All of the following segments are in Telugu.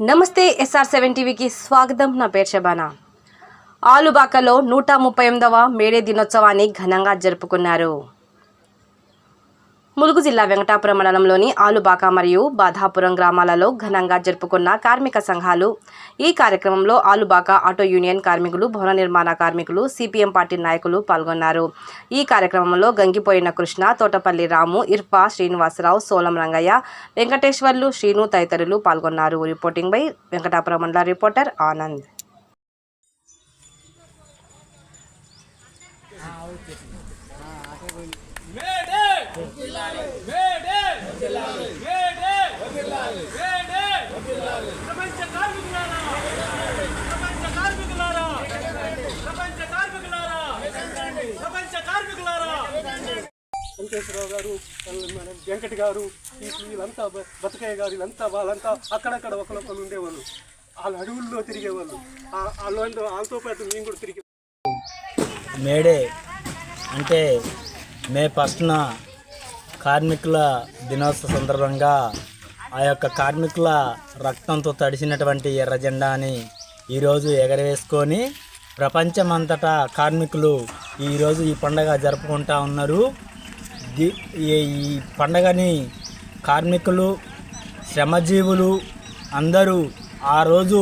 నమస్తే ఎస్ఆర్ సెవెన్ టీవీకి స్వాగతం. నా పేరు శబానా ఆలుబాకలో నూట ముప్పై ఎనిమిదవ మేడే దినోత్సవాన్ని ఘనంగా జరుపుకున్నారు. ములుగు జిల్లా వెంకటాపురం మండలంలోని ఆలుబాక మరియు బాధాపురం గ్రామాలలో ఘనంగా జరుపుకున్న కార్మిక సంఘాలు. ఈ కార్యక్రమంలో ఆలుబాక ఆటో యూనియన్ కార్మికులు భవన నిర్మాణ కార్మికులు సిపిఎం పార్టీ నాయకులు పాల్గొన్నారు. ఈ కార్యక్రమంలో గంగిపోయిన కృష్ణ తోటపల్లి రాము ఇర్ఫా శ్రీనివాసరావు సోలం రంగయ్య వెంకటేశ్వర్లు శ్రీను తదితరులు పాల్గొన్నారు. రిపోర్టింగ్ బై వెంకటాపురం మండల రిపోర్టర్ ఆనంద్. మేడే ప్రపంచ కార్మికులారా ప్రపంచ కార్మికులారా ప్రపంచ కార్మికులారా ప్రపంచ కార్మికులారా వెంకటేశ్వరరావు గారు వెంకట గారు ఈ- వీళ్ళంతా బతకయ్య గారు వీళ్ళంతా వాళ్ళంతా అక్కడక్కడ ఒకరొకరు ఉండేవాళ్ళు. వాళ్ళ అడవుల్లో తిరిగేవాళ్ళు. వాళ్ళు వాళ్ళతో పాటు మేము కూడా తిరిగి మేడే అంటే మే ఫస్ట్న కార్మికుల దినోత్సవ సందర్భంగా ఆ యొక్క కార్మికుల రక్తంతో తడిసినటువంటి ఎర్ర జెండాని ఈరోజు ఎగరవేసుకొని ప్రపంచమంతటా కార్మికులు ఈరోజు ఈ పండగ జరుపుకుంటా ఉన్నారు. ఈ ఈ పండగని కార్మికులు శ్రమజీవులు అందరూ ఆ రోజు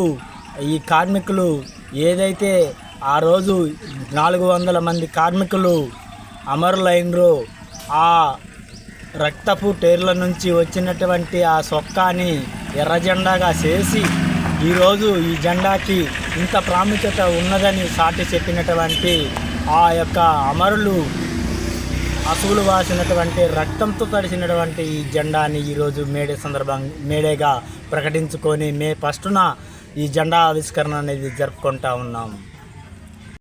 ఈ కార్మికులు ఏదైతే ఆ రోజు నాలుగు వందల మంది కార్మికులు అమరులైనరో ఆ రక్తపు టేర్ల నుంచి వచ్చినటువంటి ఆ సొక్కాని ఎర్ర జెండాగా చేసి ఈరోజు ఈ జెండాకి ఇంత ప్రాముఖ్యత ఉన్నదని సాటి చెప్పినటువంటి ఆ యొక్క అమరులు అసువులు వాసినటువంటి రక్తంతో తడిసినటువంటి ఈ జెండాని ఈరోజు మేడే సందర్భంగా మేడేగా ప్రకటించుకొని మే ఫస్టున ఈ జెండా ఆవిష్కరణ అనేది జరుపుకుంటా ఉన్నాం.